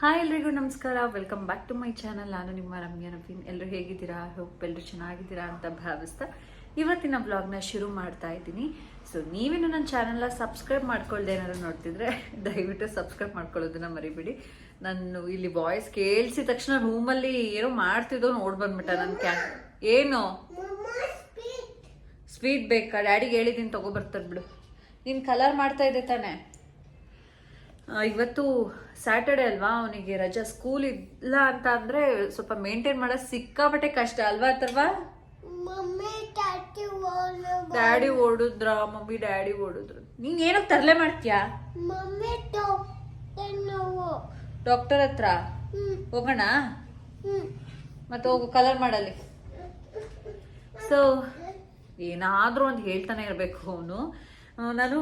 Hi ಎಲ್ರಿಗೂ ನಮಸ್ಕಾರ. Welcome back to my channel ನಾನು ನಿಮ್ಮ ರಮ್ಯ ನವೀನ್. ಎಲ್ಲರೂ ಹೇಗಿದ್ದೀರಾ? ಹೋಪ್ ಎಲ್ಲರೂ ಚೆನ್ನಾಗಿದ್ದೀರಾ ಅಂತ ಭಾವಿಸ್ತಾ ಇವತ್ತಿನ ಬ್ಲಾಗ್ನ ಶುರು ಮಾಡ್ತಾ ಇದ್ದೀನಿ. ಸೊ ನೀವೇನು ನನ್ನ ಚಾನಲ್ನ ಸಬ್ಸ್ಕ್ರೈಬ್ ಮಾಡ್ಕೊಳ್ಳದೆ ಏನಾದ್ರು ನೋಡ್ತಿದ್ರೆ ದಯವಿಟ್ಟು ಸಬ್ಸ್ಕ್ರೈಬ್ ಮಾಡ್ಕೊಳ್ಳೋದನ್ನ ಮರಿಬೇಡಿ. ನಾನು ಇಲ್ಲಿ ವಾಯ್ಸ್ ಕೇಳಿಸಿದ ತಕ್ಷಣ ರೂಮಲ್ಲಿ ಏನೋ ಮಾಡ್ತಿದ್ದೋ ನೋಡಿ ಬಂದ್ಬಿಟ್ಟ ನನ್ನ ಕ್ಯಾ ಏನು? ಸ್ವೀಟ್ ಬೇಕಾ? ಡ್ಯಾಡಿಗೆ ಹೇಳಿದ್ದೀನಿ ತಗೊಬರ್ತಾರೆ ಬಿಡು. ನೀನು ಕಲರ್ ಮಾಡ್ತಾ ಇದ್ದೆ ತಾನೇ. ಇವತ್ತು ಸ್ಯಾಟರ್ಡೆ ಅಲ್ವಾ? ಅವನಿಗೆ ರಜಾ ಸ್ಕೂಲ್ ಇಲ್ಲ ಅಂತ ಅಂದ್ರೆ ಸ್ವಲ್ಪ ಮೇಂಟೈನ್ ಮಾಡೋ ಸಿಕ್ಕಾಪಟ್ಟೆ ಕಷ್ಟ ಅಲ್ವಾ ಅಥರ್ವಾ? ಡ್ಯಾಡಿ ಓಡಿದ್ರ. ಮಮ್ಮಿ ಡ್ಯಾಡಿ ಓಡಿದ್ರು. ನೀನ್ ಏನಕ್ಕೆ ತರಲೆ ಮಾಡ್ತೀಯಾ? ಡಾಕ್ಟರ್ ಹತ್ರ? ಹೋಗೋಣ? ಮತ್ತೆ ಹೋಗು ಕಲರ್ ಮಾಡಲಿ ಸೊ ಏನಾದ್ರೂ ಒಂದು ಹೇಳ್ತಾನೆ ಇರಬೇಕು ಅವನು. ನಾನು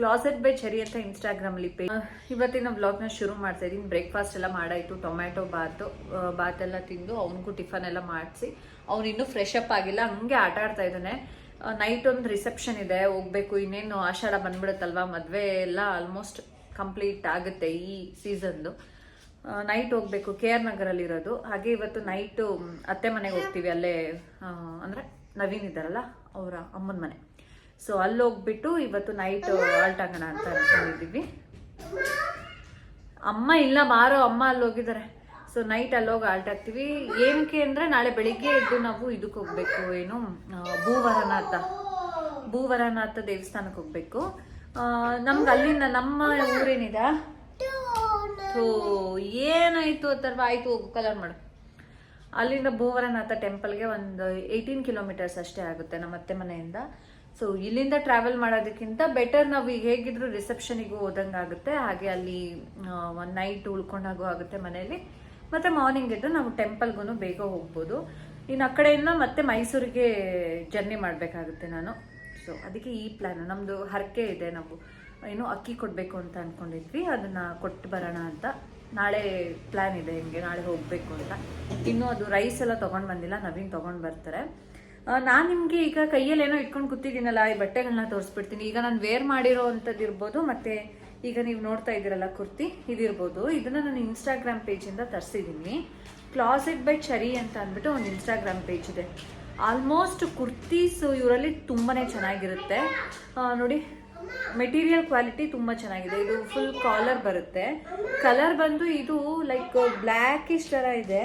ಕ್ಲಾಸೆಟ್ ಬೈ ಚರಿ ಅಂತ ಇನ್ಸ್ಟಾಗ್ರಾಮ್ ಅಲ್ಲಿ ಪೇ ಇವತ್ತಿನ ವ್ಲಾಗ್ನ ಶುರು ಮಾಡ್ತಾ ಇದ್ದೀನಿ. ಬ್ರೇಕ್ಫಾಸ್ಟ್ ಎಲ್ಲ ಮಾಡಾಯ್ತು. ಟೊಮ್ಯಾಟೊ ಬಾತು ಬಾತ್ ಎಲ್ಲ ತಿಂದು ಅವನಿಗೂ ಟಿಫನ್ ಎಲ್ಲ ಮಾಡಿಸಿ. ಅವ್ನು ಇನ್ನೂ ಫ್ರೆಶ್ ಅಪ್ ಆಗಿಲ್ಲ. ಹಂಗೆ ಆಟ ಆಡ್ತಾ ಇದ್ದಾನೆ. ನೈಟ್ ಒಂದು ರಿಸೆಪ್ಷನ್ ಇದೆ. ಹೋಗ್ಬೇಕು. ಇನ್ನೇನು ಆಷಾಢ ಬಂದ್ಬಿಡುತ್ತಲ್ವಾ? ಮದುವೆ ಎಲ್ಲ ಆಲ್ಮೋಸ್ಟ್ ಕಂಪ್ಲೀಟ್ ಆಗುತ್ತೆ ಈ ಸೀಸನ್ದು ನೈಟ್ ಹೋಗ್ಬೇಕು. ಕೆ ಆರ್ ನಗರಲ್ಲಿ ಇರೋದು. ಹಾಗೆ ಇವತ್ತು ನೈಟು ಅತ್ತೆ ಮನೆಗೆ ಹೋಗ್ತೀವಿ ಅಲ್ಲೇ. ಅಂದ್ರೆ ನವೀನ್ ಇದ್ದಾರಲ್ಲ, ಅವರ ಅಮ್ಮನ ಮನೆ. ಸೊ ಅಲ್ಲಿ ಹೋಗ್ಬಿಟ್ಟು ಇವತ್ತು ನೈಟ್ ಆಗೋಣ ಅಂತ ಅನ್ಕೊಂಡಿದ್ದೀವಿ. ಅಮ್ಮ ಇಲ್ಲ, ಮಾರೋ ಅಮ್ಮ ಅಲ್ಲಿ ಹೋಗಿದ್ದಾರೆ ಸೊ ನೈಟ್ ಅಲ್ಲಿ ಹೋಗಿ ಆಲ್ಟ್ ಆಗ್ತೀವಿ. ಏನಕ್ಕೆ ಅಂದ್ರೆ ನಾಳೆ ಬೆಳಿಗ್ಗೆ ಎದ್ದು ನಾವು ಇದಕ್ಕೆ ಹೋಗ್ಬೇಕು, ಏನು ಭೂವರನಾಥ ಭೂವರನಾಥ ದೇವಸ್ಥಾನಕ್ಕೆ ಹೋಗ್ಬೇಕು. ನಮ್ಗೆ ಅಲ್ಲಿಂದ ನಮ್ಮ ಊರೇನಿದೆ? ಸೊ ಏನಾಯ್ತು ಅಥರ್ವ? ಆಯಿತು, ಹೋಗು, ಕಲರ್ ಮಾಡು. ಅಲ್ಲಿಂದ ಭೂವರನಾಥ ಟೆಂಪಲ್ಗೆ ಒಂದು ಏಯ್ಟೀನ್ ಕಿಲೋಮೀಟರ್ಸ್ ಅಷ್ಟೇ ಆಗುತ್ತೆ ನಮ್ಮ ಅತ್ತೆ ಮನೆಯಿಂದ. ಸೊ ಇಲ್ಲಿಂದ ಟ್ರಾವೆಲ್ ಮಾಡೋದಕ್ಕಿಂತ ಬೆಟರ್ ನಾವು ಈಗ ಹೇಗಿದ್ರು ರಿಸೆಪ್ಷನಿಗೂ ಹೋದಂಗೆ ಆಗುತ್ತೆ. ಹಾಗೆ ಅಲ್ಲಿ ಒಂದು ನೈಟ್ ಉಳ್ಕೊಂಡಾಗೂ ಆಗುತ್ತೆ ಮನೆಯಲ್ಲಿ. ಮತ್ತೆ ಮಾರ್ನಿಂಗ್ ಎದ್ದು ನಾವು ಟೆಂಪಲ್ಗೂ ಬೇಗ ಹೋಗ್ಬೋದು. ಇನ್ನು ಆ ಕಡೆಯಿಂದ ಮತ್ತೆ ಮೈಸೂರಿಗೆ ಜರ್ನಿ ಮಾಡಬೇಕಾಗುತ್ತೆ ನಾನು. ಸೊ ಅದಕ್ಕೆ ಈ ಪ್ಲ್ಯಾನು ನಮ್ಮದು ಹರಕೆ ಇದೆ ನಾವು. ಏನು ಅಕ್ಕಿ ಕೊಡಬೇಕು ಅಂತ ಅಂದ್ಕೊಂಡಿದ್ವಿ ಅದನ್ನ ಕೊಟ್ಟು ಬರೋಣ ಅಂತ. ನಾಳೆ ಪ್ಲ್ಯಾನ್ ಇದೆ ಹಿಂಗೆ, ನಾಳೆ ಹೋಗಬೇಕು ಅಂತ. ಇನ್ನೂ ಅದು ರೈಸ್ ಎಲ್ಲ ತೊಗೊಂಡು ಬಂದಿಲ್ಲ. ನವೀನ್ ತೊಗೊಂಡು ಬರ್ತಾರೆ. ನಾನು ನಿಮಗೆ ಈಗ ಕೈಯಲ್ಲಿ ಏನೋ ಇಟ್ಕೊಂಡು ಕೂತಿದ್ದೀನಲ್ಲ, ಈ ಬಟ್ಟೆಗಳನ್ನ ತೋರಿಸ್ಬಿಡ್ತೀನಿ. ಈಗ ನಾನು ವೇರ್ ಮಾಡಿರೋ ಅಂಥದ್ದು ಇರ್ಬೋದು, ಮತ್ತು ಈಗ ನೀವು ನೋಡ್ತಾ ಇದ್ದೀರಲ್ಲ ಕುರ್ತಿ, ಇದಿರ್ಬೋದು. ಇದನ್ನ ನಾನು ಇನ್ಸ್ಟಾಗ್ರಾಮ್ ಪೇಜಿಂದ ತರಿಸಿದ್ದೀನಿ ಕ್ಲಾಸೆಟ್ ಬೈ ಚರಿ ಅಂತ ಅಂದ್ಬಿಟ್ಟು ಒಂದು ಇನ್ಸ್ಟಾಗ್ರಾಮ್ ಪೇಜ್ ಇದೆ. ಆಲ್ಮೋಸ್ಟ್ ಕುರ್ತೀಸ್ ಇವರಲ್ಲಿ ತುಂಬಾನೇ ಚೆನ್ನಾಗಿರುತ್ತೆ. ನೋಡಿ ಮೆಟೀರಿಯಲ್ ಕ್ವಾಲಿಟಿ ತುಂಬ ಚೆನ್ನಾಗಿದೆ. ಇದು ಫುಲ್ ಕಾಲರ್ ಬರುತ್ತೆ. ಕಲರ್ ಬಂದು ಇದು ಲೈಕ್ ಬ್ಲ್ಯಾಕಿಶ್ ಥರ ಇದೆ.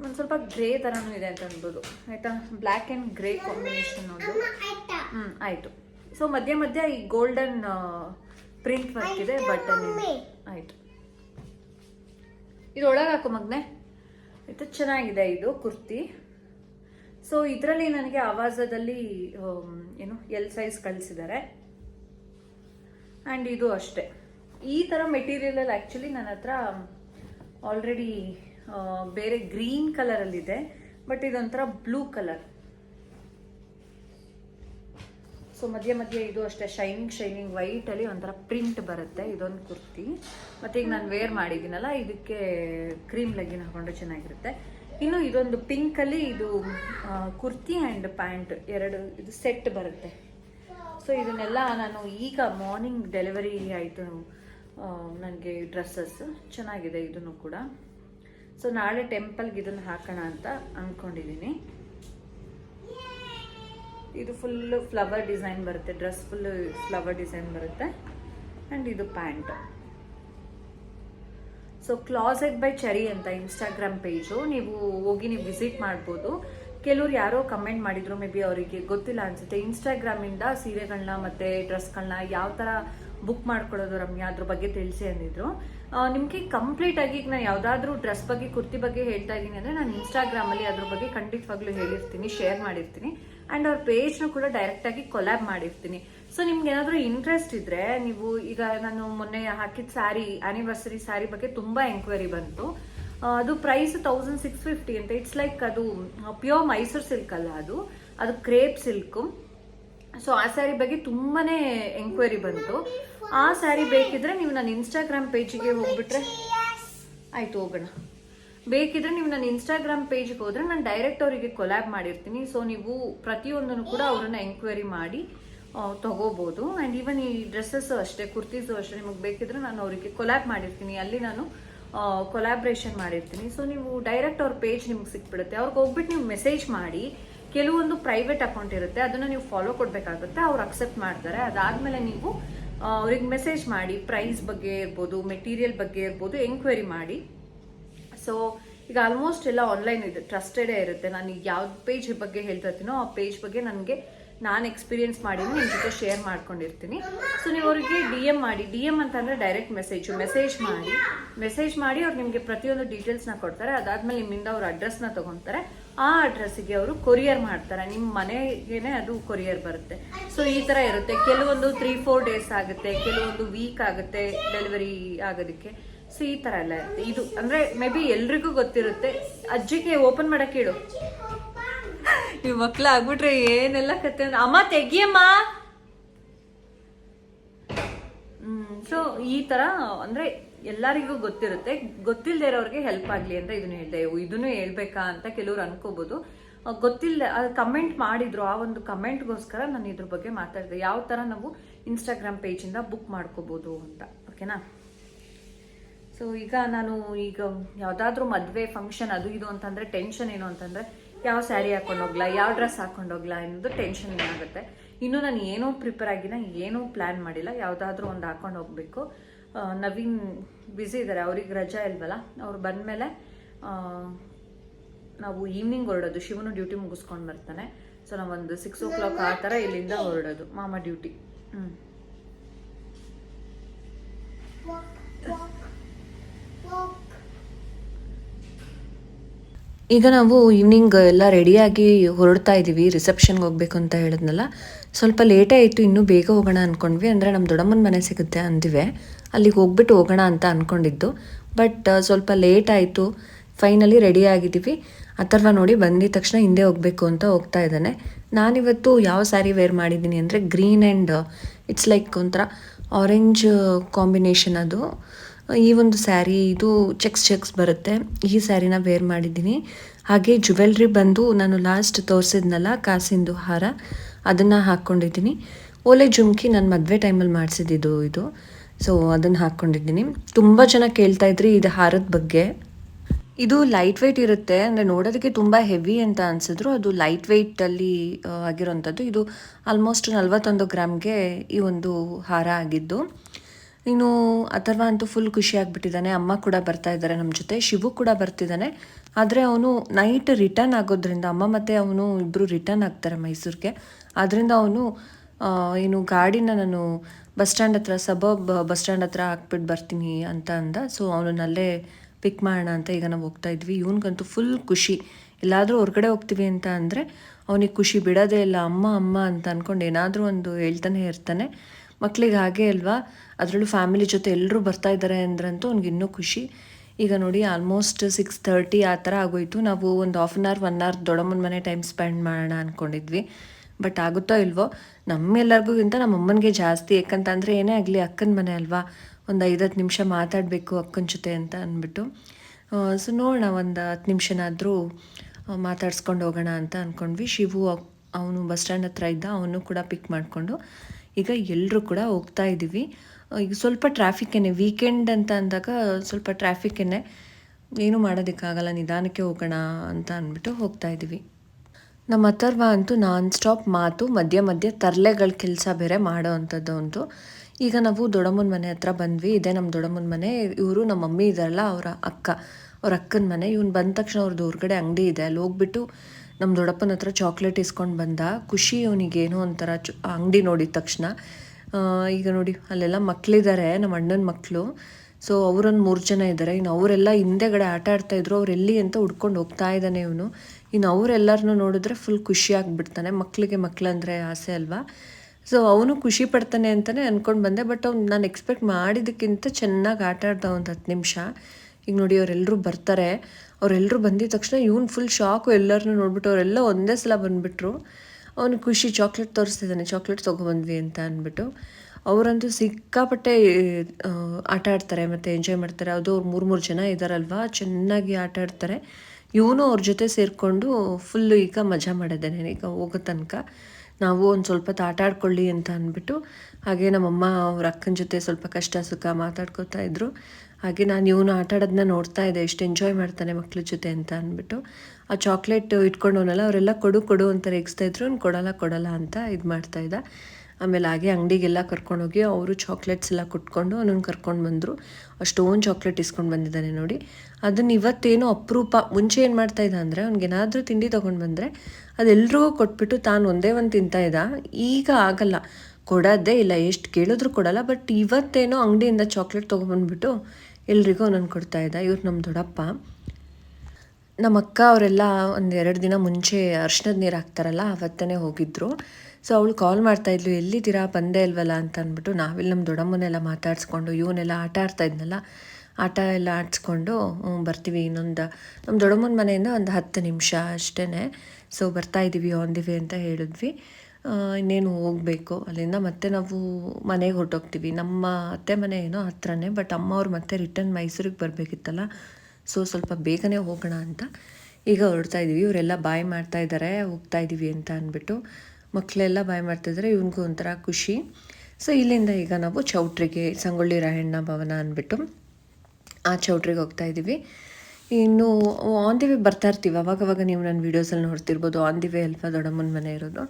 ಒಂದು ಸ್ವಲ್ಪ ಗ್ರೇ ಥರನೂ ಇದೆ ಅಂತ ಅನ್ಬೋದು. ಆಯಿತಾ? ಬ್ಲ್ಯಾಕ್ ಆ್ಯಂಡ್ ಗ್ರೇ ಕಾಂಬಿನೇಷನ್ ಅದು ಹ್ಞೂ ಆಯಿತು? ಸೊ ಮಧ್ಯ ಮಧ್ಯ ಈ ಗೋಲ್ಡನ್ ಪ್ರಿಂಟ್ ವರ್ಕ್ ಇದೆ ಬಟನ್ ಆಯಿತು. ಇದು ಒಳಗೆ ಹಾಕೋ ಮಗ್ನೆ. ಇದು ಚೆನ್ನಾಗಿದೆ ಇದು ಕುರ್ತಿ. ಸೊ ಇದರಲ್ಲಿ ನನಗೆ ಆವಾಜದಲ್ಲಿ ಏನು ಎಲ್ ಸೈಜ್ ಕಳಿಸಿದ್ದಾರೆ ಆ್ಯಂಡ್ ಇದು ಅಷ್ಟೇ. ಈ ಥರ ಮೆಟೀರಿಯಲಲ್ಲಿ ಆ್ಯಕ್ಚುಲಿ ನನ್ನ ಹತ್ರ ಆಲ್ರೆಡಿ ಬೇರೆ ಗ್ರೀನ್ ಕಲರಲ್ಲಿದೆ, ಬಟ್ ಇದೊಂಥರ ಬ್ಲೂ ಕಲರ್. ಸೊ ಮಧ್ಯ ಮಧ್ಯೆ ಇದು ಅಷ್ಟೇ ಶೈನಿಂಗ್ ಶೈನಿಂಗ್ ವೈಟ್ ಅಲ್ಲಿ ಒಂಥರ ಪ್ರಿಂಟ್ ಬರುತ್ತೆ ಇದೊಂದು ಕುರ್ತಿ. ಮತ್ತೆ ಈಗ ನಾನು ವೇರ್ ಮಾಡಿದ್ದೀನಲ್ಲ, ಇದಕ್ಕೆ ಕ್ರೀಮ್ ಲೆಗಿನ್ ಹಾಕೊಂಡ್ರೆ ಚೆನ್ನಾಗಿರುತ್ತೆ. ಇನ್ನು ಇದೊಂದು ಪಿಂಕ್ ಅಲ್ಲಿ ಇದು ಕುರ್ತಿ ಆ್ಯಂಡ್ ಪ್ಯಾಂಟ್ ಎರಡು, ಇದು ಸೆಟ್ ಬರುತ್ತೆ. ಸೊ ಇದನ್ನೆಲ್ಲ ನಾನು ಈಗ ಮಾರ್ನಿಂಗ್ ಡೆಲಿವರಿ ಆಯಿತು ನನಗೆ ಡ್ರೆಸ್ಸಸ್ ಚೆನ್ನಾಗಿದೆ, ಇದನ್ನು ಕೂಡ. ಸೊ ನಾಳೆ ಟೆಂಪಲ್ಗೆ ಇದನ್ನು ಹಾಕೋಣ ಅಂತ ಅಂದ್ಕೊಂಡಿದ್ದೀನಿ ಇದು ಫುಲ್ಲು ಫ್ಲವರ್ ಡಿಸೈನ್ ಬರುತ್ತೆ, ಡ್ರೆಸ್ ಫುಲ್ಲು ಫ್ಲವರ್ ಡಿಸೈನ್ ಬರುತ್ತೆ. ಆ್ಯಂಡ್ ಇದು pant. So closet by Cherry ಅಂತ ಇನ್ಸ್ಟಾಗ್ರಾಮ್ ಪೇಜು ನೀವು ಹೋಗಿ ನೀವು ವಿಸಿಟ್ ಮಾಡ್ಬೋದು. ಕೆಲವ್ರು ಯಾರೋ ಕಮೆಂಟ್ ಮಾಡಿದ್ರು ಮೇ ಬಿ ಅವರಿಗೆ ಗೊತ್ತಿಲ್ಲ ಅನ್ಸುತ್ತೆ. ಇನ್ಸ್ಟಾಗ್ರಾಮಿಂದ ಸೀರೆಗಳನ್ನ ಮತ್ತೆ ಡ್ರೆಸ್ಗಳನ್ನ ಯಾವ ಥರ ಬುಕ್ ಮಾಡ್ಕೊಳ್ಳೋದು ರಮ್ಯಾ ಅದ್ರ ಬಗ್ಗೆ ತಿಳಿಸಿ ಅಂದಿದ್ರು. ನಿಮಗೆ ಕಂಪ್ಲೀಟ್ ಆಗಿ ನಾನು ಯಾವುದಾದ್ರೂ ಡ್ರೆಸ್ ಬಗ್ಗೆ, ಕುರ್ತಿ ಬಗ್ಗೆ ಹೇಳ್ತಾ ಇದ್ದೀನಿ ಅಂದರೆ ನಾನು ಇನ್ಸ್ಟಾಗ್ರಾಮಲ್ಲಿ ಅದ್ರ ಬಗ್ಗೆ ಖಂಡಿತವಾಗ್ಲೂ ಹೇಳಿರ್ತೀನಿ ಶೇರ್ ಮಾಡಿರ್ತೀನಿ. ಆ್ಯಂಡ್ ಅವ್ರ ನ ಕೂಡ ಡೈರೆಕ್ಟಾಗಿ ಕೊಲ್ಯಾಬ್ ಮಾಡಿರ್ತೀನಿ. ಸೊ ನಿಮ್ಗೆ ಏನಾದರೂ ಇಂಟ್ರೆಸ್ಟ್ ಇದ್ರೆ ನೀವು ಈಗ ನಾನು ಮೊನ್ನೆ ಹಾಕಿದ ಸ್ಯಾರಿ ಆನಿವರ್ಸರಿ ಸ್ಯಾರಿ ಬಗ್ಗೆ ತುಂಬ ಎಂಕ್ವೈರಿ ಬಂತು. ಅದು ಪ್ರೈಸ್ ತೌಸಂಡ್ ಸಿಕ್ಸ್ ಫಿಫ್ಟಿ ಅಂತ. ಇಟ್ಸ್ ಲೈಕ್ ಅದು ಪ್ಯೂರ್ ಮೈಸೂರು ಸಿಲ್ಕ್ ಅಲ್ಲ ಅದು. ಅದು ಕ್ರೇಪ್ ಸಿಲ್ಕು ಸೊ ಆ ಸ್ಯಾರಿ ಬಗ್ಗೆ ತುಂಬಾನೇ ಎಂಕ್ವೈರಿ ಬಂತು. ಆ ಸ್ಯಾರಿ ಬೇಕಿದ್ರೆ ನೀವು ನನ್ನ ಇನ್ಸ್ಟಾಗ್ರಾಮ್ ಪೇಜಿಗೆ ಹೋಗ್ಬಿಟ್ರೆ ಆಯ್ತು, ಹೋಗೋಣ. ಬೇಕಿದ್ರೆ ನೀವು ನನ್ನ ಇನ್ಸ್ಟಾಗ್ರಾಮ್ ಪೇಜ್ಗೆ ಹೋದ್ರೆ ನಾನು ಡೈರೆಕ್ಟ್ ಅವರಿಗೆ ಕೊಲ್ಯಾಬ್ ಮಾಡಿರ್ತೀನಿ. ಸೊ ನೀವು ಪ್ರತಿಯೊಂದನ್ನು ಕೂಡ ಅವ್ರನ್ನ ಎಂಕ್ವೈರಿ ಮಾಡಿ ತಗೋಬಹುದು ಆ್ಯಂಡ್ ಈವನ್ ಈ ಡ್ರೆಸ್ಸಸ್ಸು ಅಷ್ಟೇ ಕುರ್ತೀಸು ಅಷ್ಟೇ ನಿಮಗೆ ಬೇಕಿದ್ರೆ ನಾನು ಅವರಿಗೆ ಕೊಲ್ಯಾಬ್ ಮಾಡಿರ್ತೀನಿ. ಅಲ್ಲಿ ನಾನು ಕೊಲಾಬ್ರೇಷನ್ ಮಾಡಿರ್ತೀನಿ. ಸೊ ನೀವು ಡೈರೆಕ್ಟ್ ಅವ್ರ ಪೇಜ್ ನಿಮ್ಗೆ ಸಿಕ್ಬಿಡುತ್ತೆ. ಅವ್ರಿಗೆ ಹೋಗ್ಬಿಟ್ಟು ನೀವು ಮೆಸೇಜ್ ಮಾಡಿ. ಕೆಲವೊಂದು ಪ್ರೈವೇಟ್ ಅಕೌಂಟ್ ಇರುತ್ತೆ, ಅದನ್ನ ನೀವು ಫಾಲೋ ಕೊಡಬೇಕಾಗುತ್ತೆ, ಅವ್ರು ಅಕ್ಸೆಪ್ಟ್ ಮಾಡ್ತಾರೆ. ಅದಾದ್ಮೇಲೆ ನೀವು ಅವ್ರಿಗೆ ಮೆಸೇಜ್ ಮಾಡಿ ಪ್ರೈಸ್ ಬಗ್ಗೆ ಇರ್ಬೋದು ಮೆಟೀರಿಯಲ್ ಬಗ್ಗೆ ಇರ್ಬೋದು ಎಂಕ್ವೈರಿ ಮಾಡಿ. ಸೊ ಈಗ ಆಲ್ಮೋಸ್ಟ್ ಎಲ್ಲ ಆನ್ಲೈನ್ ಇದೆ ಟ್ರಸ್ಟೆಡೇ ಇರುತ್ತೆ. ನಾನು ಯಾವ ಪೇಜ್ ಬಗ್ಗೆ ಹೇಳ್ತಾ ಇರ್ತೀನೋ, ಆ ಪೇಜ್ ಬಗ್ಗೆ ನನಗೆ ನಾನು ಎಕ್ಸ್ಪೀರಿಯೆನ್ಸ್ ಮಾಡಿ ನಿಮ್ಮ ಜೊತೆ ಶೇರ್ ಮಾಡ್ಕೊಂಡಿರ್ತೀನಿ. ಸೊ ನೀವು ಅವರಿಗೆ ಡಿ ಎಂ ಮಾಡಿ. ಡಿ ಎಂ ಅಂತಂದರೆ ಡೈರೆಕ್ಟ್ ಮೆಸೇಜು ಮೆಸೇಜ್ ಮಾಡಿ. ಮೆಸೇಜ್ ಮಾಡಿ ಅವ್ರು ನಿಮಗೆ ಪ್ರತಿಯೊಂದು ಡೀಟೇಲ್ಸ್ನ ಕೊಡ್ತಾರೆ. ಅದಾದಮೇಲೆ ನಿಮ್ಮಿಂದ ಅವ್ರ ಅಡ್ರೆಸ್ನ ತೊಗೊತಾರೆ. ಆ ಅಡ್ರೆಸ್ಸಿಗೆ ಅವರು ಕೊರಿಯರ್ ಮಾಡ್ತಾರೆ. ನಿಮ್ಮ ಮನೆಗೇನೆ ಅದು ಕೊರಿಯರ್ ಬರುತ್ತೆ. ಸೊ ಈ ಥರ ಇರುತ್ತೆ. ಕೆಲವೊಂದು ತ್ರೀ ಫೋರ್ ಡೇಸ್ ಆಗುತ್ತೆ. ಕೆಲವೊಂದು ವೀಕ್ ಆಗುತ್ತೆ ಡೆಲಿವರಿ ಆಗೋದಕ್ಕೆ. ಸೊ ಈ ಥರ ಎಲ್ಲ ಇರುತ್ತೆ. ಇದು ಅಂದರೆ ಮೇ ಬಿ ಎಲ್ರಿಗೂ ಗೊತ್ತಿರುತ್ತೆ. ಅಜ್ಜಿಗೆ ಓಪನ್ ಮಾಡೋಕ್ಕೆ ಹೇಳು ನೀವು ಮಕ್ಳು ಆಗ್ಬಿಟ್ರೆ ಏನೆಲ್ಲ ಕತೆ ಅಮ್ಮ ತೆಗಿಯಮ್ಮ. ಸೊ ಈ ತರ ಅಂದ್ರೆ ಎಲ್ಲರಿಗೂ ಗೊತ್ತಿರುತ್ತೆ. ಗೊತ್ತಿಲ್ಲದೆ ಇರೋರಿಗೆ ಹೆಲ್ಪ್ ಆಗ್ಲಿ ಅಂತ ಇದನ್ನ ಹೇಳ್ದೆ ಇದನ್ನು ಹೇಳ್ಬೇಕಾ ಅಂತ ಕೆಲವ್ರು ಅನ್ಕೋಬಹುದು ಗೊತ್ತಿಲ್ಲ ಅದು ಕಮೆಂಟ್ ಮಾಡಿದ್ರು. ಆ ಒಂದು ಕಮೆಂಟ್ಗೋಸ್ಕರ ನಾನು ಇದ್ರ ಬಗ್ಗೆ ಮಾತಾಡಿದೆ. ಯಾವ ತರ ನಾವು ಇನ್ಸ್ಟಾಗ್ರಾಮ್ ಪೇಜಿಂದ ಬುಕ್ ಮಾಡ್ಕೋಬಹುದು ಅಂತ. ಓಕೆನಾ ಸೊ ಈಗ ನಾನು ಈಗ ಯಾವುದಾದ್ರೂ ಮದುವೆ ಫಂಕ್ಷನ್ ಅದು ಇದು ಅಂತಂದ್ರೆ ಟೆನ್ಷನ್ ಏನು ಅಂತಂದ್ರೆ ಯಾವ ಸ್ಯಾರಿ ಹಾಕೊಂಡು ಹೋಗ್ಲಾ ಯಾವ ಡ್ರೆಸ್ ಹಾಕೊಂಡು ಹೋಗ್ಲಾ ಅನ್ನೋದು ಟೆನ್ಷನ್ ಆಗುತ್ತೆ. ಇನ್ನು ನಾನು ಏನೂ ಪ್ರಿಪೇರ್ ಆಗಿನ, ಏನೂ ಪ್ಲ್ಯಾನ್ ಮಾಡಿಲ್ಲ. ಯಾವುದಾದ್ರೂ ಒಂದು ಹಾಕೊಂಡು ಹೋಗ್ಬೇಕು. ನವೀನ್ ಬ್ಯುಸಿ ಇದ್ದಾರೆ ಅವ್ರಿಗೆ ರಜಾ ಇಲ್ವಲ್ಲ, ಅವ್ರು ಬಂದಮೇಲೆ ನಾವು ಈವ್ನಿಂಗ್ ಹೊರಡೋದು. ಶಿವನು ಡ್ಯೂಟಿ ಮುಗಿಸ್ಕೊಂಡು ಬರ್ತಾನೆ. ಸೊ ನಾವೊಂದು ಸಿಕ್ಸ್ ಓ ಕ್ಲಾಕ್ ಆ ಥರ ಇಲ್ಲಿಂದ ಹೊರಡೋದು, ಮಾಮ ಡ್ಯೂಟಿ ಹ್ಞೂ. ಈಗ ನಾವು ಈವ್ನಿಂಗ್ ಎಲ್ಲ ರೆಡಿಯಾಗಿ ಹೊರಡ್ತಾ ಇದ್ದೀವಿ ರಿಸೆಪ್ಷನ್ಗೆ ಹೋಗ್ಬೇಕು ಅಂತ ಹೇಳಿದ್ನಲ್ಲ. ಸ್ವಲ್ಪ ಲೇಟೇ ಆಯಿತು, ಇನ್ನೂ ಬೇಗ ಹೋಗೋಣ ಅಂದ್ಕೊಂಡ್ವಿ ಅಂದರೆ ನಮ್ಮ ದೊಡ್ಡಮ್ಮನ ಮನೆ ಸಿಗುತ್ತೆ ಅಂದಿವೆ. ಅಲ್ಲಿಗೆ ಹೋಗ್ಬಿಟ್ಟು ಹೋಗೋಣ ಅಂತ ಅಂದ್ಕೊಂಡಿದ್ದು ಬಟ್ ಸ್ವಲ್ಪ ಲೇಟ್ ಆಯಿತು. ಫೈನಲಿ ರೆಡಿ ಆಗಿದ್ದೀವಿ. ಅಥರ್ವ ನೋಡಿ ಬಂದಿದ ತಕ್ಷಣ ಹಿಂದೆ ಹೋಗಬೇಕು ಅಂತ ಹೋಗ್ತಾ ಇದ್ದಾನೆ. ನಾನಿವತ್ತು ಯಾವ ಸ್ಯಾರಿ ವೇರ್ ಮಾಡಿದ್ದೀನಿ ಅಂದರೆ ಗ್ರೀನ್ ಆ್ಯಂಡ್ ಇಟ್ಸ್ ಲೈಕ್ ಒಂಥರ ಆರೆಂಜ್ ಕಾಂಬಿನೇಷನ್ ಅದು. ಈ ಒಂದು ಸ್ಯಾರಿ, ಇದು ಚೆಕ್ಸ್ ಚೆಕ್ಸ್ ಬರುತ್ತೆ. ಈ ಸ್ಯಾರಿನ ವೇರ್ ಮಾಡಿದ್ದೀನಿ. ಹಾಗೆ ಜುವೆಲ್ರಿ ಬಂದು ನಾನು ಲಾಸ್ಟ್ ತೋರಿಸಿದ್ನಲ್ಲ, ಕಾಸಿಂದು ಹಾರ, ಅದನ್ನು ಹಾಕ್ಕೊಂಡಿದ್ದೀನಿ ಓಲೆ ಜುಮ್ಕಿ ನಾನು ಮದುವೆ ಟೈಮಲ್ಲಿ ಮಾಡಿಸಿದ್ದು ಇದು. ಸೊ ಅದನ್ನು ಹಾಕ್ಕೊಂಡಿದ್ದೀನಿ ತುಂಬ ಜನ ಕೇಳ್ತಾ ಇದ್ರಿ ಇದು ಹಾರದ ಬಗ್ಗೆ. ಇದು ಲೈಟ್ ವೆಯ್ಟ್ ಇರುತ್ತೆ. ಅಂದರೆ ನೋಡೋದಕ್ಕೆ ತುಂಬ ಹೆವಿ ಅಂತ ಅನಿಸಿದ್ರು. ಅದು ಲೈಟ್ ವೆಯ್ಟಲ್ಲಿ ಆಗಿರೋಂಥದ್ದು. ಇದು ಆಲ್ಮೋಸ್ಟ್ ನಲ್ವತ್ತೊಂದು ಗ್ರಾಮ್ಗೆ ಈ ಒಂದು ಹಾರ ಆಗಿದ್ದು. ಇನ್ನು ಅಥರ್ವ ಅಂತೂ ಫುಲ್ ಖುಷಿ ಆಗಿಬಿಟ್ಟಿದ್ದಾನೆ. ಅಮ್ಮ ಕೂಡ ಬರ್ತಾ ಇದ್ದಾರೆ ನಮ್ಮ ಜೊತೆ. ಶಿವು ಕೂಡ ಬರ್ತಿದ್ದಾನೆ. ಆದರೆ ಅವನು ನೈಟ್ ರಿಟರ್ನ್ ಆಗೋದ್ರಿಂದ, ಅಮ್ಮ ಮತ್ತು ಅವನು ಇಬ್ಬರು ರಿಟರ್ನ್ ಆಗ್ತಾರೆ ಮೈಸೂರಿಗೆ. ಆದ್ದರಿಂದ ಅವನು ಏನು ಗಾಡಿನ ನಾನು ಬಸ್ ಸ್ಟ್ಯಾಂಡ್ ಹತ್ರ ಸಬಬ್ ಬಸ್ ಸ್ಟ್ಯಾಂಡ್ ಹತ್ರ ಹಾಕ್ಬಿಟ್ಟು ಬರ್ತೀನಿ ಅಂತ ಅಂದ. ಸೊ ಅವನನ್ನಲ್ಲೇ ಪಿಕ್ ಮಾಡೋಣ ಅಂತ ಈಗ ನಾವು ಹೋಗ್ತಾ ಇದ್ವಿ. ಇವನಿಗಂತೂ ಫುಲ್ ಖುಷಿ. ಎಲ್ಲಾದರೂ ಹೊರಗಡೆ ಹೋಗ್ತೀವಿ ಅಂತ ಅಂದರೆ, ಅವನಿಗೆ ಖುಷಿ ಬಿಡೋದೇ ಇಲ್ಲ. ಅಮ್ಮ ಅಮ್ಮ ಅಂತ ಅಂದ್ಕೊಂಡು ಏನಾದರೂ ಒಂದು ಹೇಳ್ತಾನೆ ಇರ್ತಾನೆ. ಮಕ್ಕಳಿಗೆ ಹಾಗೆ ಅಲ್ವಾ? ಅದರಲ್ಲೂ ಫ್ಯಾಮಿಲಿ ಜೊತೆ ಎಲ್ಲರೂ ಬರ್ತಾ ಇದ್ದಾರೆ ಅಂದ್ರಂತೂ ಅವ್ನಿಗೆ ಇನ್ನೂ ಖುಷಿ. ಈಗ ನೋಡಿ ಆಲ್ಮೋಸ್ಟ್ ಸಿಕ್ಸ್ ಥರ್ಟಿ ಆ ಥರ ಆಗೋಯ್ತು. ನಾವು ಒಂದು half an hour one hour ದೊಡ್ಡಮ್ಮನ ಮನೆ ಟೈಮ್ ಸ್ಪೆಂಡ್ ಮಾಡೋಣ ಅಂದ್ಕೊಂಡಿದ್ವಿ ಬಟ್ ಆಗುತ್ತೋ ಇಲ್ವೋ ನಮ್ಮೆಲ್ಲರಿಗಿಂತ ನಮ್ಮ ಅಮ್ಮನಿಗೆ ಜಾಸ್ತಿ. ಯಾಕಂತಂದರೆ ಏನೇ ಆಗಲಿ ಅಕ್ಕನ ಮನೆ ಅಲ್ವಾ? ಒಂದು ಐದತ್ತು ನಿಮಿಷ ಮಾತಾಡಬೇಕು ಅಕ್ಕನ ಜೊತೆ ಅಂತ ಅಂದ್ಬಿಟ್ಟು. ಸೊ ನೋಡೋಣ, ಒಂದು ಹತ್ತು ನಿಮಿಷನಾದರೂ ಮಾತಾಡ್ಸ್ಕೊಂಡು ಹೋಗೋಣ ಅಂತ ಅಂದ್ಕೊಂಡ್ವಿ ಶಿವು ಅವನು ಬಸ್ ಸ್ಟ್ಯಾಂಡ್ ಹತ್ರ ಇದ್ದ, ಅವನು ಕೂಡ ಪಿಕ್ ಮಾಡಿಕೊಂಡು ಈಗ ಎಲ್ಲರೂ ಕೂಡ ಹೋಗ್ತಾ ಇದ್ದೀವಿ ಈಗ ಸ್ವಲ್ಪ ಟ್ರಾಫಿಕ್ಕೇನೆ ವೀಕೆಂಡ್ ಅಂತ ಅಂದಾಗ ಸ್ವಲ್ಪ ಟ್ರಾಫಿಕ್ಕೇನೆ ಏನೂ ಮಾಡೋದಕ್ಕಾಗಲ್ಲ, ನಿಧಾನಕ್ಕೆ ಹೋಗೋಣ ಅಂತ ಅಂದ್ಬಿಟ್ಟು ಹೋಗ್ತಾ ಇದ್ದೀವಿ ನಮ್ಮ ಅಥರ್ವ ಅಂತೂ ನಾನ್ ಸ್ಟಾಪ್ ಮಾತು, ಮಧ್ಯ ಮಧ್ಯೆ ತರಲೆಗಳ ಕೆಲಸ ಬೇರೆ ಮಾಡೋ ಅಂಥದ್ದು ಅಂತು ಈಗ ನಾವು ದೊಡ್ಡಮ್ಮನ ಮನೆ ಹತ್ರ ಬಂದ್ವಿ, ಇದೇ ನಮ್ಮ ದೊಡ್ಡಮ್ಮನ ಮನೆ, ಇವರು ನಮ್ಮ ಮಮ್ಮಿ ಇದಾರಲ್ಲ ಅವರ ಅಕ್ಕ, ಅವ್ರ ಅಕ್ಕನ ಮನೆ. ಇವ್ನು ಬಂದ ತಕ್ಷಣ ಅವ್ರದ್ದು ಹೊರಗಡೆ ಅಂಗಡಿ ಇದೆ, ಅಲ್ಲಿ ಹೋಗ್ಬಿಟ್ಟು ನಮ್ಮ ದೊಡ್ಡಪ್ಪನ ಹತ್ರ ಚಾಕ್ಲೇಟ್ ಇಸ್ಕೊಂಡು ಬಂದ. ಖುಷಿ ಅವನಿಗೇನೋ ಒಂಥರ ಚು ಅಂಗಡಿ ನೋಡಿದ ತಕ್ಷಣ. ಈಗ ನೋಡಿ, ಅಲ್ಲೆಲ್ಲ ಮಕ್ಕಳಿದ್ದಾರೆ ನಮ್ಮ ಅಣ್ಣನ ಮಕ್ಕಳು ಸೊ ಅವರೊಂದು ಮೂರು ಜನ ಇದ್ದಾರೆ ಇನ್ನು ಅವರೆಲ್ಲ ಹಿಂದೆಗಡೆ ಆಟ ಆಡ್ತಾ ಇದ್ರು, ಅವ್ರು ಎಲ್ಲಿ ಅಂತ ಹುಡ್ಕೊಂಡು ಹೋಗ್ತಾ ಇದ್ದಾನೆ ಇವನು. ಇನ್ನು ಅವರೆಲ್ಲರನ್ನೂ ನೋಡಿದ್ರೆ ಫುಲ್ ಖುಷಿ ಆಗಿಬಿಡ್ತಾನೆ. ಮಕ್ಕಳಿಗೆ ಮಕ್ಕಳಂದ್ರೆ ಆಸೆ ಅಲ್ವಾ? ಸೊ ಅವನು ಖುಷಿ ಪಡ್ತಾನೆ ಅಂತಲೇ ಅಂದ್ಕೊಂಡು ಬಂದೆ. ಬಟ್ ಅವ್ನು, ನಾನು ಎಕ್ಸ್ಪೆಕ್ಟ್ ಮಾಡಿದ್ದಕ್ಕಿಂತ ಚೆನ್ನಾಗಿ ಆಟ ಆಡ್ದ ಒಂದು ಹತ್ತು ನಿಮಿಷ. ಈಗ ನೋಡಿ ಅವರೆಲ್ಲರೂ ಬರ್ತಾರೆ. ಅವರೆಲ್ಲರೂ ಬಂದಿದ ತಕ್ಷಣ ಇವ್ನು ಫುಲ್ ಶಾಕು ಎಲ್ಲರನ್ನು ನೋಡ್ಬಿಟ್ಟು ಅವರೆಲ್ಲ ಒಂದೇ ಸಲ ಬಂದುಬಿಟ್ರು. ಅವನು ಖುಷಿ ಚಾಕ್ಲೇಟ್ ತೋರಿಸ್ತಿದ್ದಾನೆ ಚಾಕ್ಲೇಟ್ ತೊಗೊಬಂದ್ವಿ ಅಂತ ಅಂದ್ಬಿಟ್ಟು. ಅವರಂತೂ ಸಿಕ್ಕಾಪಟ್ಟೆ ಆಟ ಆಡ್ತಾರೆ, ಮತ್ತು ಎಂಜಾಯ್ ಮಾಡ್ತಾರೆ. ಅದು ಅವ್ರು ಮೂರು ಮೂರು ಜನ ಇದ್ದಾರಲ್ವಾ ಚೆನ್ನಾಗಿ ಆಟ ಆಡ್ತಾರೆ. ಇವನು ಅವ್ರ ಜೊತೆ ಸೇರಿಕೊಂಡು ಫುಲ್ಲು ಈಗ ಮಜಾ ಮಾಡಿದ್ದಾನೆ ಈಗ ಹೋಗೋ ತನಕ. ನಾವು ಒಂದು ಸ್ವಲ್ಪ ಆಟ ಆಡ್ಕೊಳ್ಳಿ ಅಂತ ಅಂದ್ಬಿಟ್ಟು, ಹಾಗೆ ನಮ್ಮಮ್ಮ ಅವ್ರ ಅಕ್ಕನ ಜೊತೆ ಸ್ವಲ್ಪ ಕಷ್ಟ ಸುಖ ಮಾತಾಡ್ಕೋತಾ ಇದ್ರು. ಹಾಗೆ ನಾನು ಇವನು ಆಟ ಆಡೋದನ್ನ ನೋಡ್ತಾ ಇದ್ದೆ ಎಷ್ಟು ಎಂಜಾಯ್ ಮಾಡ್ತಾನೆ ಮಕ್ಳ ಜೊತೆ ಅಂತ ಅಂದ್ಬಿಟ್ಟು. ಆ ಚಾಕ್ಲೇಟ್ ಇಟ್ಕೊಂಡವನಲ್ಲ, ಅವರೆಲ್ಲ ಕೊಡು ಕೊಡು ಅಂತ ರೇಗಿಸ್ತಾ ಇದ್ರು, ಅವ್ನು ಕೊಡಲ್ಲ ಕೊಡಲ್ಲ ಅಂತ ಇದು ಮಾಡ್ತಾ ಇದ್ದ. ಆಮೇಲೆ ಹಾಗೆ ಅಂಗಡಿಗೆಲ್ಲ ಕರ್ಕೊಂಡೋಗಿ ಅವರು ಚಾಕ್ಲೇಟ್ಸ್ ಎಲ್ಲ ಕುಟ್ಕೊಂಡು ಅವನನ್ನು ಕರ್ಕೊಂಡು ಬಂದರು. ಅಷ್ಟೊಂದು ಚಾಕ್ಲೇಟ್ ಇಸ್ಕೊಂಡು ಬಂದಿದ್ದಾನೆ ನೋಡಿ. ಅದನ್ನು ಇವತ್ತೇನೋ ಅಪರೂಪ, ಮುಂಚೆ ಏನು ಮಾಡ್ತಾ ಇದ್ದ ಅಂದರೆ ಅವ್ನಿಗೇನಾದರೂ ತಿಂಡಿ ತೊಗೊಂಡು ಬಂದರೆ ಅದೆಲ್ರಿಗೂ ಕೊಟ್ಬಿಟ್ಟು ತಾನು ಒಂದೇ ಒಂದು ತಿಂತಾ ಇದ್ದ. ಈಗ ಆಗಲ್ಲ. ಕೊಡೋದೇ ಇಲ್ಲ, ಎಷ್ಟು ಕೇಳಿದ್ರು ಕೊಡಲ್ಲ, ಬಟ್ ಇವತ್ತೇನೋ ಅಂಗಡಿಯಿಂದ ಚಾಕ್ಲೇಟ್ ತೊಗೊಂಬಂದ್ಬಿಟ್ಟು ಎಲ್ರಿಗೂ ಒಂದೊಂದು ಕೊಡ್ತಾ ಇದ್ದ. ಇವ್ರು ನಮ್ಮ ದೊಡ್ಡಪ್ಪ. ನಮ್ಮ ಅಕ್ಕ ಅವರೆಲ್ಲ ಒಂದು ಎರಡು ದಿನ ಮುಂಚೆ ಅರ್ಶನದ ನೀರು ಹಾಕ್ತಾರಲ್ಲ ಅವತ್ತೇ ಹೋಗಿದ್ರು. ಸೊ ಅವಳು ಕಾಲ್ ಮಾಡ್ತಾಯಿದ್ಲು ಎಲ್ಲಿದ್ದೀರಾ? ಬಂದೇ ಇಲ್ವಲ್ಲ? ಅಂತ ಅಂದ್ಬಿಟ್ಟು ನಾವಿಲ್ಲಿ ನಮ್ಮ ದೊಡ್ಡಮ್ಮನೆಲ್ಲ ಮಾತಾಡಿಸ್ಕೊಂಡು ಇವನ್ನೆಲ್ಲ ಆಟ ಆಡ್ತಾ ಇದ್ನಲ್ಲ? ಆಟ ಎಲ್ಲ ಆಡಿಸ್ಕೊಂಡು ಬರ್ತೀವಿ ಇನ್ನೊಂದು ನಮ್ಮ ದೊಡ್ಡಮ್ಮನ ಮನೆಯಿಂದ ಒಂದು ಹತ್ತು ನಿಮಿಷ ಅಷ್ಟೇ ಸೊ ಬರ್ತಾ ಇದ್ದೀವಿ ಆನ್ ದಿ ಅಂತ ಹೇಳಿದ್ವಿ. ಇನ್ನೇನು ಹೋಗಬೇಕು. ಅಲ್ಲಿಂದ ಮತ್ತೆ ನಾವು ಮನೆಗೆ ಹೊರಟೋಗ್ತೀವಿ. ನಮ್ಮ ಅತ್ತೆ ಮನೆ ಏನೋ ಹತ್ರನೇ ಬಟ್ ಅಮ್ಮ ಅವ್ರು ಮತ್ತೆ ರಿಟರ್ನ್ ಮೈಸೂರಿಗೆ ಬರಬೇಕಿತ್ತಲ್ಲ. ಸೊ ಸ್ವಲ್ಪ ಬೇಗನೆ ಹೋಗೋಣ ಅಂತ. ಈಗ ಹೊರಡ್ತಾ ಇದ್ದೀವಿ ಇವರೆಲ್ಲ ಬಾಯ್ ಮಾಡ್ತಾ ಇದ್ದಾರೆ. ಹೋಗ್ತಾ ಇದ್ದೀವಿ ಅಂತ ಅಂದ್ಬಿಟ್ಟು ಮಕ್ಕಳೆಲ್ಲ ಬಾಯ್ ಮಾಡ್ತಿದ್ದಾರೆ ಇವನಿಗೂ ಒಂಥರ ಖುಷಿ. ಸೊ ಇಲ್ಲಿಂದ ಈಗ ನಾವು ಚೌಟ್ರಿಗೆ, ಸಂಗೊಳ್ಳಿ ರಾಯಣ್ಣ ಭವನ ಅಂದ್ಬಿಟ್ಟು ಆ ಚೌಟ್ರಿಗೆ ಹೋಗ್ತಾ ಇದ್ದೀವಿ ಇನ್ನು ಆನ್ ದಿ ವೇ ಬರ್ತಾ ಇರ್ತೀವಿ. ಅವಾಗವಾಗ ನೀವು ನನ್ನ ವೀಡಿಯೋಸಲ್ಲಿ ನೋಡ್ತಿರ್ಬೋದು. ಆನ್ ದಿ ವೇ ಅಲ್ವಾ ದೊಡ್ಡಮ್ಮನ ಮನೆ ಇರೋದು.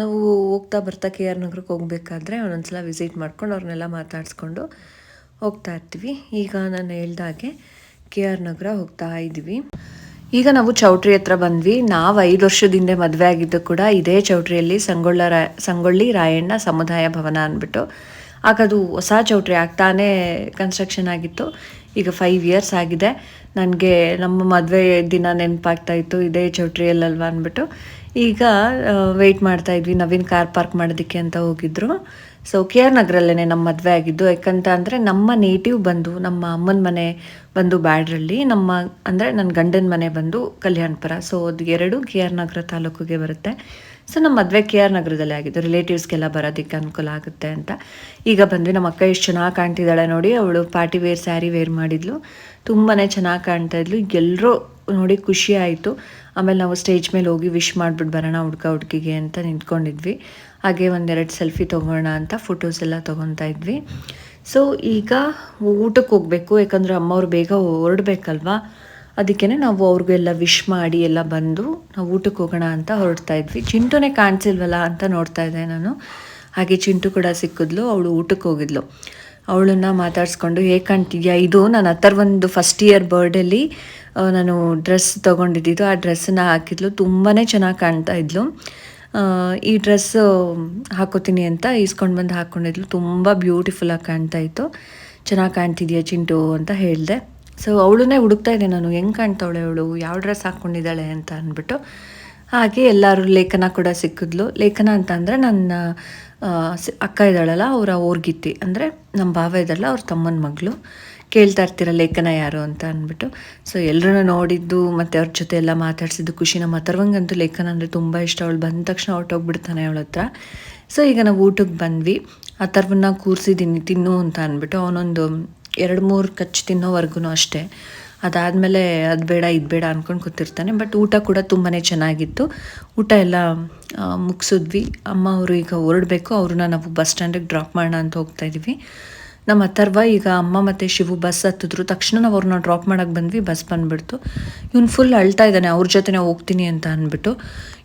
ನಾವು ಹೋಗ್ತಾ ಬರ್ತಾ ಕೆ ಆರ್ ನಗರಕ್ಕೆ ಹೋಗ್ಬೇಕಾದ್ರೆ ಒಂದೊಂದ್ಸಲ ವಿಸಿಟ್ ಮಾಡ್ಕೊಂಡು ಅವ್ರನ್ನೆಲ್ಲ ಮಾತಾಡಿಸ್ಕೊಂಡು ಹೋಗ್ತಾ ಇರ್ತೀವಿ. ಈಗ ನಾನು ಹೇಳ್ದಾಗೆ ಕೆ ಆರ್ ನಗರ ಹೋಗ್ತಾ ಇದ್ದೀವಿ. ಈಗ ನಾವು ಚೌಟ್ರಿ ಹತ್ರ ಬಂದ್ವಿ. ನಾವು ಐದು ವರ್ಷದ ಹಿಂದೆ ಮದುವೆ ಆಗಿದ್ದು ಕೂಡ ಇದೇ ಚೌಟ್ರಿಯಲ್ಲಿ ಸಂಗೊಳ್ಳ ರಾ, ಸಂಗೊಳ್ಳಿ ರಾಯಣ್ಣ ಸಮುದಾಯ ಭವನ ಅಂದ್ಬಿಟ್ಟು. ಆಗ ಅದು ಹೊಸ ಚೌಟ್ರಿ ಆಗ್ತಾನೆ ಕನ್ಸ್ಟ್ರಕ್ಷನ್ ಆಗಿತ್ತು. ಈಗ ಫೈವ್ ಇಯರ್ಸ್ ಆಗಿದೆ. ನನಗೆ ನಮ್ಮ ಮದುವೆ ದಿನ ನೆನಪಾಗ್ತಾ ಇತ್ತು. ಇದೇ ಚೌಟ್ರಿಯಲ್ಲಲ್ವಾ ಅಂದ್ಬಿಟ್ಟು. ಈಗ ವೆಯ್ಟ್ ಮಾಡ್ತಾ ಇದ್ವಿ, ನವೀನ್ ಕಾರ್ ಪಾರ್ಕ್ ಮಾಡೋದಕ್ಕೆ ಅಂತ ಹೋಗಿದ್ರು. ಸೊ ಕೆ ಆರ್ ನಗರಲ್ಲೇ ನಮ್ಮ ಮದುವೆ ಆಗಿದ್ದು. ಯಾಕಂತ ಅಂದರೆ, ನಮ್ಮ ನೇಟಿವ್ ಬಂದು, ನಮ್ಮ ಅಮ್ಮನ ಮನೆ ಬಂದು ಬ್ಯಾಡ್ರಲ್ಲಿ ನಮ್ಮ, ಅಂದರೆ ನನ್ನ ಗಂಡನ ಮನೆ ಬಂದು ಕಲ್ಯಾಣಪುರ ಸೊ ಅದು ಎರಡು ಕೆ ಆರ್ ನಗರ ತಾಲೂಕಿಗೆ ಬರುತ್ತೆ. ಸೊ ನಮ್ಮ ಮದುವೆ ಕೆ ಆರ್ ನಗರದಲ್ಲೇ ಆಗಿದ್ದು. ರಿಲೇಟಿವ್ಸ್ಗೆಲ್ಲ ಬರೋದಕ್ಕೆ ಅನುಕೂಲ ಆಗುತ್ತೆ ಅಂತ. ಈಗ ಬಂದ್ವಿ, ನಮ್ಮ ಅಕ್ಕ ಎಷ್ಟು ಚೆನ್ನಾಗಿ ಕಾಣ್ತಿದ್ದಾಳೆ ನೋಡಿ. ಅವಳು ಪಾರ್ಟಿ ವೇರ್ ಸ್ಯಾರಿ ವೇರ್ ಮಾಡಿದ್ಲು. ತುಂಬಾ ಚೆನ್ನಾಗಿ ಕಾಣ್ತಾ ಇದ್ಲು. ಎಲ್ಲರೂ ನೋಡಿ ಖುಷಿ ಆಯಿತು. ಆಮೇಲೆ ನಾವು ಸ್ಟೇಜ್ ಮೇಲೆ ಹೋಗಿ ವಿಶ್ ಮಾಡಿಬಿಟ್ಟು ಬರೋಣ ಹುಡ್ಕ ಹುಡುಗಿಗೆ ಅಂತ ನಿಂತ್ಕೊಂಡಿದ್ವಿ. ಹಾಗೆ ಒಂದೆರಡು ಸೆಲ್ಫಿ ತೊಗೋಣ ಅಂತ ಫೋಟೋಸ್ ಎಲ್ಲ ತೊಗೊತಾ ಇದ್ವಿ. ಸೊ ಈಗ ಊಟಕ್ಕೆ ಹೋಗಬೇಕು, ಯಾಕಂದರೆ ಅಮ್ಮವ್ರು ಬೇಗ ಹೊರಡ್ಬೇಕಲ್ವಾ? ಅದಕ್ಕೇ ನಾವು ಅವ್ರಿಗೆಲ್ಲ ವಿಶ್ ಮಾಡಿ ಎಲ್ಲ ಬಂದು ನಾವು ಊಟಕ್ಕೆ ಹೋಗೋಣ ಅಂತ ಹೊರಡ್ತಾ ಇದ್ವಿ. ಚಿಂಟುನೇ ಕಾಣಿಸಿಲ್ವಲ್ಲ ಅಂತ ನೋಡ್ತಾ ಇದ್ದೆ ನಾನು. ಹಾಗೆ ಚಿಂಟು ಕೂಡ ಸಿಕ್ಕಿದ್ಲು, ಅವಳು ಊಟಕ್ಕೆ ಹೋಗಿದ್ಲು. ಅವಳನ್ನ ಮಾತಾಡಿಸ್ಕೊಂಡು ಹೇಗೆ ಕಾಣ್ತಿದ್ಯಾ ಇದು ನನ್ನ ಹತ್ತರ ಒಂದು ಫಸ್ಟ್ ಇಯರ್ ಬರ್ಡಲ್ಲಿ ನಾನು ಡ್ರೆಸ್ ತೊಗೊಂಡಿದ್ದು ಆ ಡ್ರೆಸ್ಸನ್ನ ಹಾಕಿದ್ಲು ತುಂಬಾ ಚೆನ್ನಾಗಿ ಕಾಣ್ತಾ ಇದ್ಲು. ಈ ಡ್ರೆಸ್ ಹಾಕೋತೀನಿ ಅಂತ ಈಸ್ಕೊಂಡು ಬಂದು ಹಾಕ್ಕೊಂಡಿದ್ಲು ತುಂಬ ಬ್ಯೂಟಿಫುಲ್ಲಾಗಿ ಕಾಣ್ತಾ ಇತ್ತು. ಚೆನ್ನಾಗಿ ಕಾಣ್ತಿದ್ಯಾ ಚಿಂಟು? ಅಂತ ಹೇಳಿದೆ. ಸೊ ಅವಳನ್ನೇ ಹುಡುಕ್ತಾ ಇದ್ದೆ ನಾನು. ಹೆಂಗೆ ಕಾಣ್ತಾವಳೆ ಅವಳು? ಯಾವ ಡ್ರೆಸ್ ಹಾಕ್ಕೊಂಡಿದ್ದಾಳೆ ಅಂತ ಅಂದ್ಬಿಟ್ಟು. ಹಾಗೆ ಎಲ್ಲರೂ ಲೇಖನ ಕೂಡ ಸಿಕ್ಕಿದ್ಲು. ಲೇಖನ ಅಂತ ಅಂದರೆ ನನ್ನ ಅಕ್ಕ ಇದ್ದಾಳಲ್ಲ, ಅವರ ಓರ್ಗಿತ್ತಿ ಅಂದರೆ ನಮ್ಮ ಭಾವ ಇದ್ದಾಳಲ್ಲ, ಅವ್ರ ತಮ್ಮನ ಮಗಳು. ಕೇಳ್ತಾ ಇರ್ತೀರ, ಲೇಖನ ಯಾರು ಅಂತ ಅಂದ್ಬಿಟ್ಟು. ಸೊ ಎಲ್ಲರೂ ನೋಡಿದ್ದು, ಮತ್ತು ಅವ್ರ ಜೊತೆ ಎಲ್ಲ ಮಾತಾಡ್ಸಿದ್ದು ಖುಷಿ ನಮ್ಮ ಅಥರ್ವಂಗಂತೂ ಲೇಖನ ಅಂದರೆ ತುಂಬ ಇಷ್ಟ. ಅವಳು ಬಂದ ತಕ್ಷಣ ಹೊರಟೋಗ್ಬಿಡ್ತಾನೆ ಅವಳ ಹತ್ರ. ಸೊ ಈಗ ನಾವು ಊಟಕ್ಕೆ ಬಂದ್ವಿ. ಅಥರ್ವನ್ನ ಕೂರಿಸಿದ್ದೀನಿ ತಿನ್ನು ಅಂತ ಅಂದ್ಬಿಟ್ಟು. ಅವನೊಂದು ಎರಡು ಮೂರು ಕಚ್ಚು ತಿನ್ನೋವರೆಗೂ ಅಷ್ಟೇ. ಅದಾದಮೇಲೆ ಅದು ಬೇಡ, ಇದು ಬೇಡ ಅಂದ್ಕೊಂಡು ಕೂತಿರ್ತಾನೆ. ಬಟ್ ಊಟ ಕೂಡ ತುಂಬಾ ಚೆನ್ನಾಗಿತ್ತು. ಊಟ ಎಲ್ಲ ಮುಗಿಸಿದ್ವಿ. ಅಮ್ಮ ಅವರು ಈಗ ಹೊರಡಬೇಕು. ಅವ್ರನ್ನ ನಾವು ಬಸ್ ಸ್ಟ್ಯಾಂಡಿಗೆ ಡ್ರಾಪ್ ಮಾಡೋಣ ಅಂತ ಹೋಗ್ತಾ ಇದ್ವಿ. ನಮ್ಮ ಅಥರ್ವ, ಈಗ ಅಮ್ಮ ಮತ್ತು ಶಿವು ಬಸ್ ಹತ್ತಿದ್ರು. ತಕ್ಷಣ ನಾವು ಅವ್ರನ್ನ ಡ್ರಾಪ್ ಮಾಡೋಕ್ಕೆ ಬಂದ್ವಿ, ಬಸ್ ಬಂದುಬಿಡ್ತು. ಇವ್ನು ಫುಲ್ ಅಳ್ತಾ ಇದ್ದಾನೆ, ಅವ್ರ ಜೊತೆನೇ ಹೋಗ್ತೀನಿ ಅಂತ ಅಂದ್ಬಿಟ್ಟು.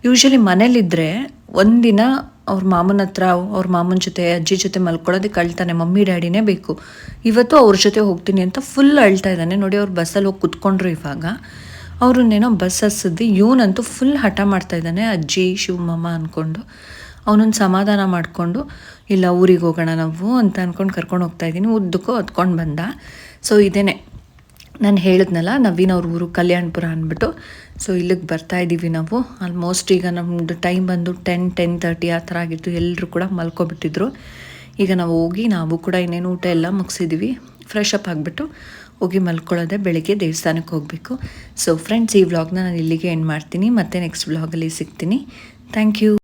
ಯೂಶ್ವಲಿ ಮನೇಲಿದ್ದರೆ ಒಂದಿನ ಅವ್ರ ಮಾಮನ ಹತ್ರ, ಅವ್ರ ಮಾಮನ ಜೊತೆ, ಅಜ್ಜಿ ಜೊತೆ ಮಲ್ಕೊಳ್ಳೋದಕ್ಕೆ ಅಳ್ತಾನೆ, ಮಮ್ಮಿ, ಡ್ಯಾಡಿನೇ ಬೇಕು. ಇವತ್ತು ಅವ್ರ ಜೊತೆ ಹೋಗ್ತೀನಿ ಅಂತ ಫುಲ್ ಅಳ್ತಾ ಇದ್ದಾನೆ. ನೋಡಿ ಅವ್ರು ಬಸ್ಸಲ್ಲಿ ಹೋಗಿ ಕುತ್ಕೊಂಡ್ರು ಇವಾಗ. ಅವ್ರನ್ನೇನೋ ಬಸ್ ಹಸಿದ್ವಿ ಇವನಂತೂ ಫುಲ್ ಹಠ ಮಾಡ್ತಾ ಇದ್ದಾನೆ, ಅಜ್ಜಿ, ಶಿವಮಮ್ಮ ಅಂದ್ಕೊಂಡು ಅವನೊಂದು ಸಮಾಧಾನ ಮಾಡಿಕೊಂಡು ಇಲ್ಲ, ಊರಿಗೆ ಹೋಗೋಣ ನಾವು ಅಂತ ಅಂದ್ಕೊಂಡು ಕರ್ಕೊಂಡು ಹೋಗ್ತಾ ಇದ್ದೀನಿ. ಉದ್ದಕ್ಕೂ ಹೊತ್ಕೊಂಡು ಬಂದ. ಸೊ ಇದೇನೆ. ನಾನು ಹೇಳಿದ್ನಲ್ಲ, ನವೀನ್ ಅವ್ರ ಊರು ಕಲ್ಯಾಣಪುರ ಅಂದ್ಬಿಟ್ಟು. ಸೊ ಇಲ್ಲಿಗೆ ಬರ್ತಾ ಇದ್ದೀವಿ ನಾವು. ಆಲ್ಮೋಸ್ಟ್ ಈಗ ನಮ್ಮದು ಟೈಮ್ ಬಂದು ಟೆನ್ ಟೆನ್ ತರ್ಟಿ ಆ ಥರ ಆಗಿತ್ತು. ಎಲ್ಲರೂ ಕೂಡ ಮಲ್ಕೊಬಿಟ್ಟಿದ್ರು. ಈಗ ನಾವು ಹೋಗಿ, ನಾವು ಕೂಡ ಇನ್ನೇನು ಊಟ ಎಲ್ಲ ಮುಗಿಸಿದ್ದೀವಿ ಫ್ರೆಶ್ ಅಪ್ ಆಗಿಬಿಟ್ಟು ಹೋಗಿ ಮಲ್ಕೊಳ್ಳೋದೆ ಬೆಳಿಗ್ಗೆ ದೇವಸ್ಥಾನಕ್ಕೆ ಹೋಗಬೇಕು. ಸೊ ಫ್ರೆಂಡ್ಸ್ ಈ ವ್ಲಾಗ್ನ ನಾನು ಇಲ್ಲಿಗೆ ಎಂಡ್ ಮಾಡ್ತೀನಿ. ಮತ್ತೆ ನೆಕ್ಸ್ಟ್ ವ್ಲಾಗಲ್ಲಿ ಸಿಗ್ತೀನಿ. Thank you